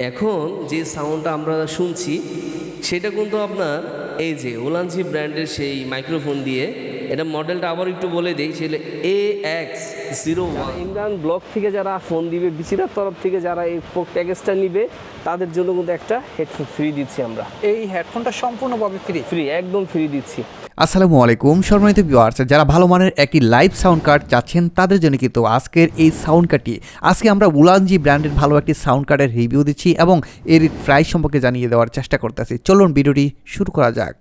এখন যে সাউন্ডটা আমরা শুনছি, সেটা কিন্তু আপনার এই যে ওলানজি ব্র্যান্ডের সেই মাইক্রোফোন দিয়ে এটা মডেলটা আবার একটু বলে দিই সেটা A X zero one Imran block থেকে যারা ফোন দিবে বিচিরার তরফ থেকে যারা এই প্যাকেজটা নিবে তাদের জন্য কিন্তু একটা হেডফোন ফ্রি দিচ্ছি আমরা। এই হেডফোনটা সম্পূর্ণভাবে ফ্রি ফ্রি একদম ফ্রি দিচ্ছি। আসসালামু আলাইকুম সম্মানিত ভিউয়ার্স যারা ভালো মানের একটি লাইভ সাউন্ড কার্ড চাচ্ছেন তাদের জন্য কিন্তু আজকের এই সাউন্ড কার্ডটি আজকে আমরা উলানজি ব্র্যান্ডের ভালো একটি সাউন্ড কার্ডের রিভিউ দিচ্ছি এবং এর প্রাইস সম্পর্কে জানিয়ে দেওয়ার চেষ্টা করতেছি। চলুন ভিডিওটি শুরু করা যাক।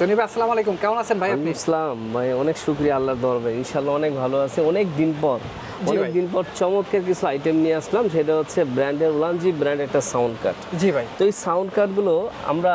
জনিব আসসালামু আলাইকুম। কেমন আছেন ভাই আপনি? ইসলাম ভাই, অনেক শুক্রিয়া আল্লাহর দরবারে। ইনশাল্লাহ অনেক ভালো আছে। অনেক দিন পর। জি অনেক পর চমৎকার কিছু আইটেম নিয়ে আসলাম সেটা হচ্ছে ব্র্যান্ডের উলানজি ব্র্যান্ড একটা সাউন্ড কার্ড জি ভাই। তো এই সাউন্ড কার্ডগুলো আমরা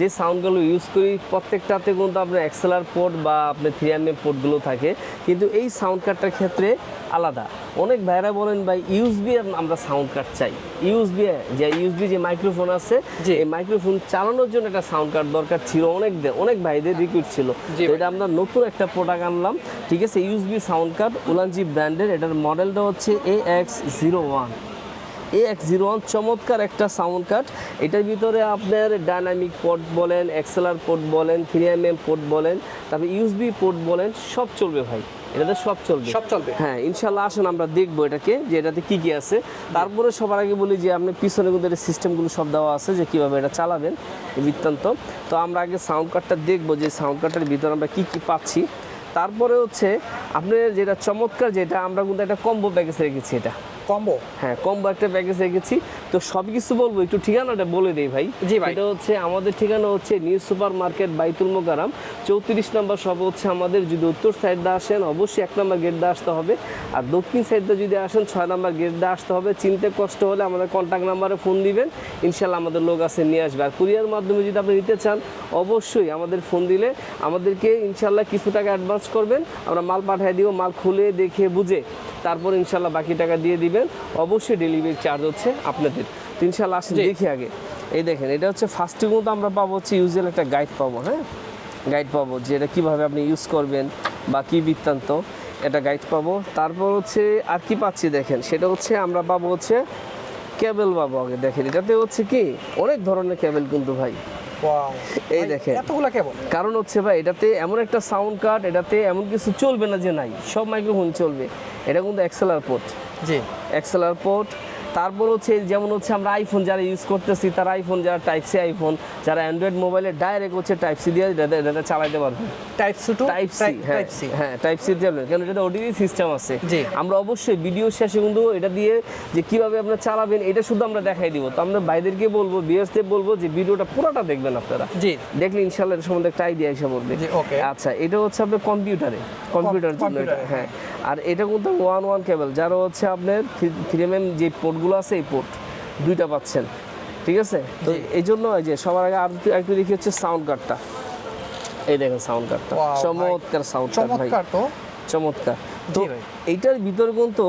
যে সাউন্ডগুলো ইউজ করি প্রত্যেকটাতে কিন্তু আপনার এক্সেলার পোর্ট বা আপনার থ্রি এম পোর্টগুলো থাকে কিন্তু এই সাউন্ড কার্ডটার ক্ষেত্রে আলাদা। অনেক ভাইরা বলেন ভাই ইউএসবি আমরা সাউন্ড কার্ড চাই। ইউএসবি যে ইউএসবি যে মাইক্রোফোন আছে যে এই মাইক্রোফোন চালানোর জন্য একটা সাউন্ড কার্ড দরকার ছিল অনেক অনেক ভাইদের রিকুইট ছিল। এটা আমরা নতুন একটা প্রোডাক্ট আনলাম। ঠিক আছে ইউএসবি সাউন্ড কার্ড উলানজি ব্র্যান্ডের এটার মডেলটা হচ্ছে A X zero one A X zero one চমৎকার একটা সাউন্ড কার্ড এটার ভিতরে আপনার ডাইনামিক পোর্ট বলেন এক্সেলার পোর্ট বলেন থ্রি এম এম পোর্ট বলেন তারপরে ইউএসবি পোর্ট বলেন সব চলবে ভাই। এটাতে সব চলবে। সব চলবে। হ্যাঁ ইনশাল্লাহ আসেন আমরা দেখব এটাকে যে এটাতে কি কি আছে। তারপরে সবার আগে বলি যে আপনি পিছনে কিন্তু সিস্টেমগুলো সব দেওয়া আছে যে কীভাবে এটা চালাবেন বৃত্তান্ত। তো আমরা আগে সাউন্ড কার্ডটা দেখব যে সাউন্ড কার্ডটার ভিতরে আমরা কি কি পাচ্ছি। তারপরে হচ্ছে আপনার যেটা চমৎকার যেটা আমরা কিন্তু একটা কম্বো প্যাকেজ রেখেছি এটা। কম্বো হ্যাঁ কম্বো একটা প্যাকেজ রেখেছি। তো সব কিছু বলব একটু ঠিকানাটা বলে দিই ভাই। জি ভাই। এটা হচ্ছে আমাদের ঠিকানা হচ্ছে নিউ সুপার মার্কেট বাইতুল মোকারাম। চৌত্রিশ নম্বর সব হচ্ছে আমাদের যদি উত্তর সাইড দিয়ে আসেন অবশ্যই এক নম্বর গেট দিয়ে আসতে হবে। আর দক্ষিণ সাইড দিয়ে যদি আসেন ছয় নম্বর গেট দিয়ে আসতে হবে। চিনতে কষ্ট হলে আমাদের কন্ট্যাক্ট নাম্বারে ফোন দিবেন। ইনশাল্লাহ আমাদের লোক আছে নিয়ে আসবে। আর কুরিয়ার মাধ্যমে যদি আপনি নিতে চান অবশ্যই আমাদের ফোন দিলে আমাদেরকে ইনশাল্লাহ কিছু টাকা অ্যাডভান্স করবেন। আমরা মাল পাঠিয়ে দিব মাল খুলে দেখে বুঝে। তারপর ইনশাল্লাহ বাকি টাকা দিয়ে দিবেন। অবশ্যই ডেলিভারি চার্জ হচ্ছে আপনাদের ইনশাল্লাহ আসেন। দেখি আগে। এই দেখেন এটা হচ্ছে ফার্স্টে কিন্তু আমরা পাবো হচ্ছে ইউজুয়াল একটা গাইড পাবো হ্যাঁ? গাইড পাবো যে এটা কীভাবে আপনি ইউজ করবেন বা কী বৃত্তান্ত এটা গাইড পাবো। তারপর হচ্ছে আর কি পাচ্ছি দেখেন সেটা হচ্ছে আমরা পাবো হচ্ছে কেবল পাবো আগে দেখেন। এটাতে হচ্ছে কি অনেক ধরনের কেবল কিন্তু ভাই। এই দেখেন। কারণ হচ্ছে ভাই এটাতে এমন একটা সাউন্ড কার্ড এটাতে এমন কিছু চলবে না যে নাই সব মাইক্রোফোন চলবে। এটা কিন্তু এক্সেলার পোর্ট জি। এক্সেলার পোর্ট তারপর হচ্ছে যেমন হচ্ছে আমরা আইফোন যারা ইউজ করতেছি তারা আইফোন যারা টাইপ সি আইফোন যারা অ্যান্ড্রয়েড মোবাইলে ডাইরেক্ট হচ্ছে টাইপ সি দিয়ে এটা এটা চালাতে পারবে। Type C to type C হ্যাঁ টাইপ সি হ্যাঁ টাইপ সি যাবেন কারণ এটা ওডিডি সিস্টেম আছে। আমরা অবশ্যই ভিডিও শেষে কিন্তু এটা দিয়ে যে কীভাবে আপনারা চালাবেন এটা শুধু আমরা দেখাই দিব। তো আমরা বাইদেরকে বলব বিএসদের বলব যে ভিডিওটা পুরোটা দেখবেন আপনারা। জি। দেখলে ইনশাল্লাহ এর সম্বন্ধে একটা আইডিয়া এসে পড়বে. আচ্ছা এটা হচ্ছে আপনার কম্পিউটারে কম্পিউটার জন্য এটা, হ্যাঁ। আর এটা কিন্তু ওয়ান ওয়ান কেবল যারা হচ্ছে আপনার থ্রি এম যে পোর্টগুলো আছে এই পোর্ট দুইটা পাচ্ছেন ঠিক আছে? তো এই জন্য এই যে সবার আগে আর একটু- দেখি হচ্ছে সাউন্ড কার্ডটা এই দেখেন সাউন্ড কার্ডটা চমৎকার সাউন্ড কার্ড ভাই। চমৎকার তো। চমৎকার। তো এইটার ভিতরে কিন্তু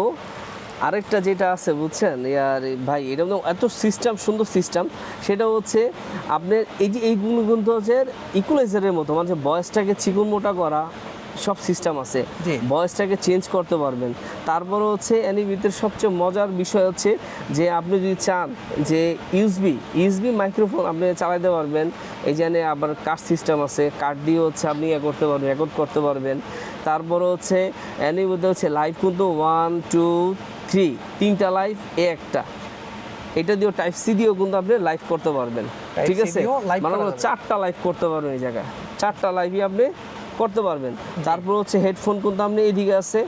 আরেকটা যেটা আছে বুঝছেন? ইয়ার ভাই এটা এত সিস্টেম সুন্দর সিস্টেম সেটা হচ্ছে আপনার এই যে এইগুলো কিন্তু হচ্ছে ইকুলাইজারের মতো মানে বয়সটাকে চিকুন মোটা করা সব সিস্টেম আছে। জি। বয়সটাকে চেঞ্জ করতে পারবেন। তারপর হচ্ছে ভিতরে সবচেয়ে মজার বিষয় হচ্ছে যে আপনি যদি চান যে ইউসবি ইউসবি মাইক্রোফোন আপনি চালাইতে পারবেন। এই জানে আবার কার্ড সিস্টেম আছে কার্ড দিয়ে হচ্ছে আপনি ইয়ে করতে পারবেন রেকর্ড করতে পারবেন। তারপরে হচ্ছে মধ্যে হচ্ছে লাইভ কিন্তু ওয়ান টু থ্রি তিনটা লাইভ এ একটা। এটা দিয়েও টাইপ সি দিয়েও কিন্তু আপনি লাইভ করতে পারবেন। ঠিক আছে? মানে। চারটা লাইভ করতে পারবেন এই জায়গায়। চারটা লাইভই আপনি করতে পারবেন। তারপর হচ্ছে হেডফোন কিন্তু আপনি এদিকে আছে।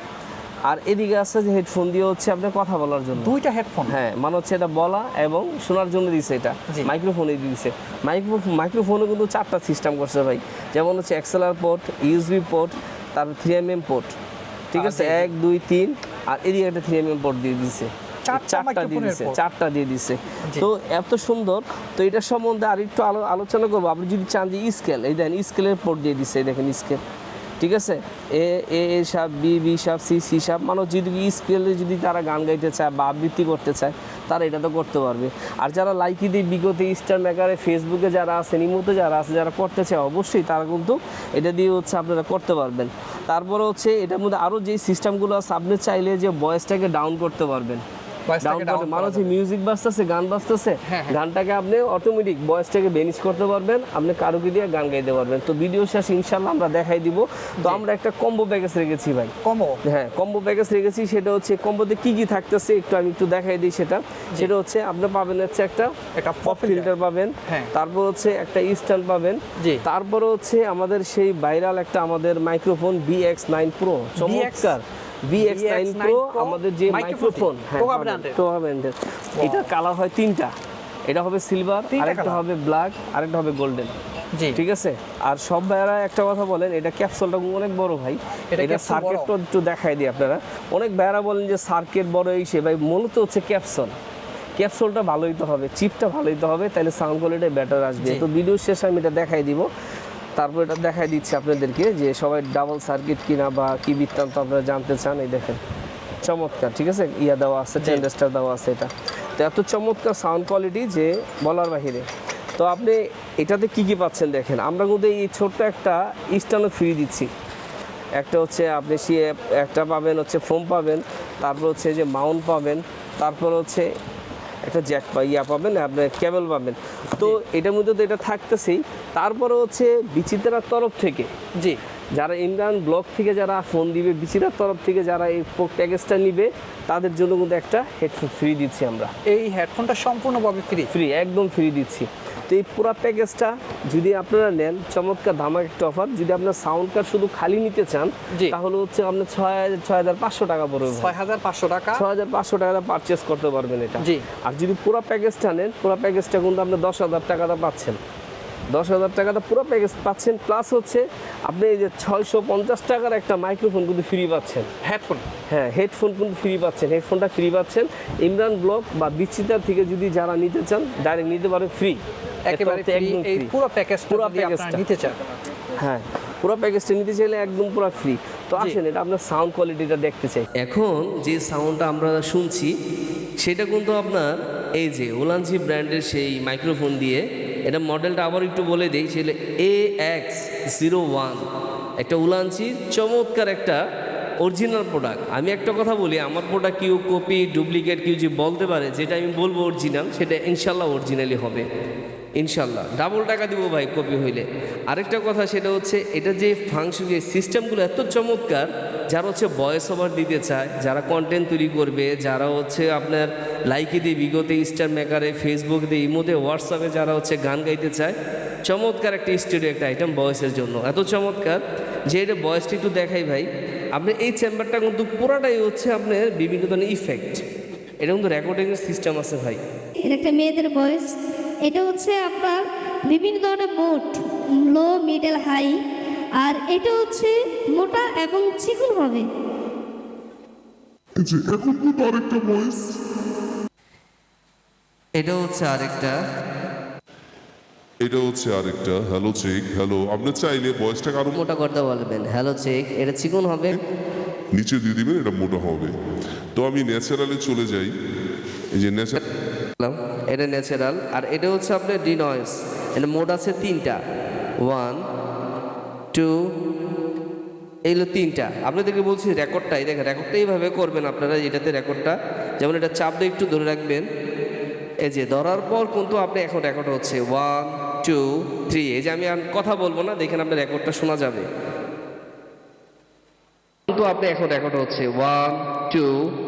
আর এদিকে আছে যে হেডফোন দিয়ে হচ্ছে আপনি কথা বলার জন্য। দুইটা হেডফোন হ্যাঁ মানে হচ্ছে এটা বলা এবং শোনার জন্য দিছে এটা। মাইক্রোফোনে দিছে। মাইক্রো মাইক্রোফোনে কিন্তু চারটা সিস্টেম করছে ভাই। যেমন হচ্ছে এক্সেলার পোর্ট ইউএসবি পোর্ট তারপর থ্রি এম এম পোর্ট ঠিক আছে? এক দুই তিন আর এদিকে একটা থ্রি এম এম পোর্ট দিয়ে দিছে। চারটা দিয়ে দিছে চারটা দিয়ে দিছে। তো এত সুন্দর তো এটা সম্বন্ধে আর একটু আলোচনা করব। আপনি যদি চান যে স্কেল এই দেখেন স্কেলের পোর্ট দিয়ে দিছে দেখেন স্কেল। ঠিক আছে? এ এ এ সাপ বি বি সাপ সি সি সাপ মানুষ যদি স্কেলে যদি তারা গান গাইতে চায় বা আবৃত্তি করতে চায় তারা এটা তো করতে পারবে। আর যারা লাইকি দিয়ে বিগত স্টার মেকারে ফেসবুকে যারা আছেন ইমোতে যারা আছে যারা করতে চায় অবশ্যই তারা কিন্তু এটা দিয়ে হচ্ছে আপনারা করতে পারবেন। তারপরে হচ্ছে এটার মধ্যে আরও যে সিস্টেমগুলো আছে আপনি চাইলে যে ভয়েসটাকে ডাউন করতে পারবেন। মানে মিউজিক বাজতেছে গান বাজতেছে হ্যাঁ, হ্যাঁ। গানটাকে আপনি অটোমেটিক ভয়েসটাকে বেনিশ করতে পারবেন আপনি কারোকে দিয়ে গান গাইতে পারবেন। তো ভিডিও শেষ ইনশাল্লাহ আমরা দেখাই দিব। তো আমরা একটা কম্বো প্যাকেজ রেখেছি ভাই। কমো হ্যাঁ কম্বো প্যাকেজ রেখেছি সেটা হচ্ছে কম্বোতে কি কি থাকতেছে একটু আমি একটু দেখাই দিই সেটা। সেটা হচ্ছে আপনি পাবেন হচ্ছে একটা একটা পপ ফিল্টার পাবেন হ্যাঁ। তারপর হচ্ছে একটা স্ট্যান্ড পাবেন। তারপর হচ্ছে আমাদের সেই ভাইরাল একটা আমাদের মাইক্রোফোন বিএক্স নাইন প্রো চমৎকার। VX9 প্রো Pro আমাদের যে মাইক্রোফোন হ্যাঁ ব্র্যান্ডের এটা কালার হয় তিনটা। এটা হবে সিলভার আরেকটা হবে ব্ল্যাক আরেকটা হবে গোল্ডেন ঠিক আছে? আর সব ভাইয়ারা একটা কথা বলেন এটা ক্যাপসুলটা অনেক বড় ভাই। এটা? সার্কিটটা একটু দেখাই দিই আপনারা। অনেক ভাইয়ারা বলেন যে সার্কিট বড় এই সে ভাই মূলত হচ্ছে ক্যাপসুল ক্যাপসুলটা ভালো হইতে হবে চিপটা ভালোই তো হবে তাহলে সাউন্ড কোয়ালিটি বেটার আসবে। তো ভিডিও শেষে আমি এটা দেখাই দিব। তারপর এটা দেখাই দিচ্ছি আপনাদেরকে যে সবাই ডাবল সার্কিট কিনা বা কি বৃত্তান্ত আপনারা জানতে চান এই দেখেন। চমৎকার ঠিক আছে? ইয়া দেওয়া আছে টেন্ডেস্টার দেওয়া আছে এটা। তো এত চমৎকার সাউন্ড কোয়ালিটি যে বলার বাহিরে। তো আপনি এটাতে কি কি পাচ্ছেন দেখেন? আমরা কিন্তু এই ছোট্ট একটা স্টানও ফ্রি দিচ্ছি। একটা হচ্ছে আপনি সে একটা পাবেন হচ্ছে ফোম পাবেন তারপর হচ্ছে যে মাউন্ট পাবেন তারপর হচ্ছে একটা জ্যাক বা ইয়া পাবেন আপনার কেবল পাবেন। তো এটার মধ্যে তো এটা থাকতেছেই। তারপরে হচ্ছে বিচিত্রার তরফ থেকে জি। যারা ইমরান ব্লক থেকে যারা ফোন দিবে বিচিত্রার তরফ থেকে যারা এই প্যাকেজটা নিবে তাদের জন্য কিন্তু একটা হেডফোন ফ্রি দিচ্ছি আমরা। এই হেডফোনটা সম্পূর্ণভাবে ফ্রি ফ্রি একদম ফ্রি দিচ্ছি। তো এই পুরো প্যাকেজটা যদি আপনারা নেন চমৎকার ধামাক একটা অফার যদি আপনার সাউন্ড কার্ড শুধু খালি নিতে চান। তাহলে হচ্ছে আপনার ছয় ছয় হাজার পাঁচশো টাকা পড়বে ছয় হাজার পাঁচশো টাকা। ছয় হাজার পাঁচশো টাকা পারচেস করতে পারবেন এটা। জি। আর যদি পুরো প্যাকেজটা নেন পুরো প্যাকেজটা কিন্তু আপনি দশ হাজার টাকাটা পাচ্ছেন। দশ হাজার টাকাটা পুরো প্যাকেজ পাচ্ছেন প্লাস হচ্ছে আপনি এই যে ছয়শো পঞ্চাশ টাকার একটা মাইক্রোফোন কিন্তু ফ্রি পাচ্ছেন। হেডফোন হ্যাঁ হেডফোন কিন্তু ফ্রি পাচ্ছেন। হেডফোনটা ফ্রি পাচ্ছেন। ইমরান ব্লক বা বিচিতার থেকে যদি যারা নিতে চান ডাইরেক্ট নিতে পারে ফ্রি একেবারে ফ্রি এই পুরো প্যাকেজটা যদি আপনারা। নিতে চান। হ্যাঁ পুরো প্যাকেজটা নিতে চাইলে একদম পুরো ফ্রি তো আসেন এটা আপনার সাউন্ড কোয়ালিটিটা দেখতে চাই। এখন যে সাউন্ডটা আমরা শুনছি সেটা কিন্তু আপনার এই যে ওলানজি ব্র্যান্ডের সেই মাইক্রোফোন দিয়ে এটা মডেলটা আবার একটু বলে দিই সেটা এ এক্স জিরো ওয়ান একটা উলানচির চমৎকার একটা অরিজিনাল প্রোডাক্ট আমি একটা কথা বলি আমার প্রোডাক্ট কেউ কপি ডুপ্লিকেট কেউ যে বলতে পারে যেটা আমি বলব অরিজিনাল সেটা ইনশাল্লাহ অরিজিনালি হবে। ইনশাল্লাহ ডাবল টাকা দিব ভাই, কপি হইলে। আরেকটা কথা সেটা হচ্ছে, এটা যে ফাংশন যে সিস্টেমগুলো এত চমৎকার, যারা হচ্ছে ভয়েস ওভার দিতে চায়, যারা কন্টেন্ট তৈরি করবে, যারা হচ্ছে আপনার লাইকে দিয়ে, বিগতে স্টার মেকারে ফেসবুক দিয়ে ইমোতে হোয়াটসঅ্যাপে যারা হচ্ছে গান গাইতে চায়, চমৎকার একটা স্টুডিও একটা আইটেম বয়সের জন্য। এত চমৎকার যে এটা বয়সটা একটু দেখাই ভাই, আপনি এই চেম্বারটা কিন্তু পুরাটাই হচ্ছে আপনার বিভিন্ন ধরনের ইফেক্ট এটা কিন্তু রেকর্ডিংয়ের সিস্টেম আছে ভাই। এটা একটা মেয়েদের ভয়েস এটা হচ্ছে আপনার বিভিন্ন ধরনের মোট লো মিডল হাই আর এটা হচ্ছে মোটা এবং চিকন হবে। যে এখন কিন্তু আরেকটা ভয়েস এটা হচ্ছে আরেকটা। এটা হচ্ছে আরেকটা। হ্যালো চেক হ্যালো আপনি চাইলে ভয়েসটাকে আরও মোটা করতে বলবেন। হ্যালো চেক এটা চিকন হবে। নিচে দিয়ে দিবেন এটা মোটা হবে। তো আমি ন্যাচারালে চলে যাই। এই যে ন্যাচারাল এটা ন্যাচারাল আর এটা হচ্ছে আপনার ডিনয়েস এটা মোড আছে তিনটা। ওয়ান টু এইগুলো তিনটা। আপনাদেরকে বলছি রেকর্ডটা এই দেখেন, রেকর্ডটা এইভাবে করবেন আপনারা, এটাতে রেকর্ডটা। যেমন এটা চাপ দিয়ে একটু ধরে রাখবেন। এই যে ধরার পর কিন্তু আপনি এখন রেকর্ড হচ্ছে ওয়ান টু থ্রি এই যে আমি কথা বলব না, দেখেন আপনার রেকর্ডটা শোনা যাবে। কিন্তু আপনি এখন রেকর্ড হচ্ছে ওয়ান টু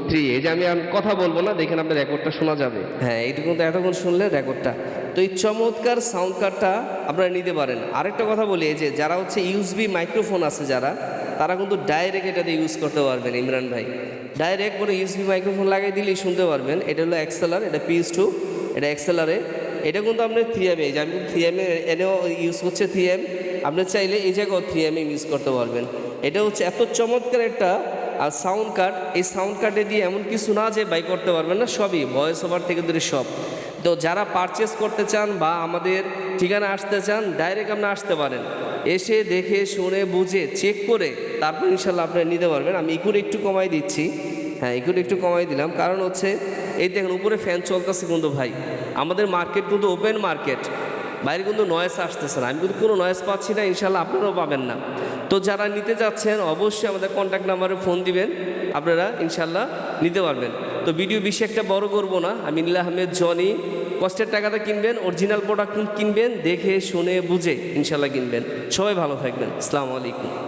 থ্রি এই যে আমি কথা বলব না, দেখেন আপনার রেকর্ডটা শোনা যাবে। হ্যাঁ এইটুকু তো এতক্ষণ শুনলে রেকর্ডটা তো এই চমৎকার সাউন্ড কার্ডটা আপনারা নিতে পারেন। আরেকটা কথা বলি যে যারা হচ্ছে ইউএসবি মাইক্রোফোন আছে যারা, তারা কিন্তু ডাইরেক্ট এটাতে ইউজ করতে পারবেন, ইমরান ভাই। ডাইরেক্ট কোনো ইউএসবি মাইক্রোফোন লাগিয়ে দিলেই শুনতে পারবেন। এটা হলো এক্সেলার এটা পিএস টু এটা এক্সেলারে এটা কিন্তু আপনার থ্রি এম এই যে আমি থ্রি এম এনেও ইউজ করছে থ্রি এম আপনি চাইলে এই জায়গাও থ্রি এম ইউজ করতে পারবেন। এটা হচ্ছে এত চমৎকার একটা আর সাউন্ড কার্ড এই সাউন্ড কার্ডে দিয়ে এমন কিছু না যে বাই করতে পারবেন না, সবই ভয়েস ওভার থেকে ধরে সব। তো যারা পারচেস করতে চান বা আমাদের ঠিকানা আসতে চান ডাইরেক্ট আপনি আসতে পারেন। এসে দেখে, শুনে, বুঝে চেক করে তারপর ইনশাল্লাহ আপনি নিতে পারবেন। আমি ইকুর একটু কমাই দিচ্ছি। হ্যাঁ ইকুর একটু কমাই দিলাম। কারণ হচ্ছে, এই দেখেন উপরে ফ্যান চলতেছে কিন্তু ভাই। আমাদের মার্কেট কিন্তু ওপেন মার্কেট বাইরে কিন্তু নয়েস আসতেছে না। আমি কিন্তু কোনো নয়েস পাচ্ছি না ইনশাল্লাহ আপনারাও পাবেন না। তো যারা নিতে যাচ্ছেন, অবশ্যই আমাদের কন্ট্যাক্ট নাম্বারে ফোন দিবেন। আপনারা ইনশাল্লাহ নিতে পারবেন। তো ভিডিও বেশি একটা বড় করব না। আমি নীলা আহমেদ, জনি, কষ্টের টাকাটা কিনবেন অরিজিনাল প্রোডাক্ট কিনবেন, দেখে, শুনে, বুঝে ইনশাল্লাহ কিনবেন। সবাই ভালো থাকবেন। আসসালামু আলাইকুম।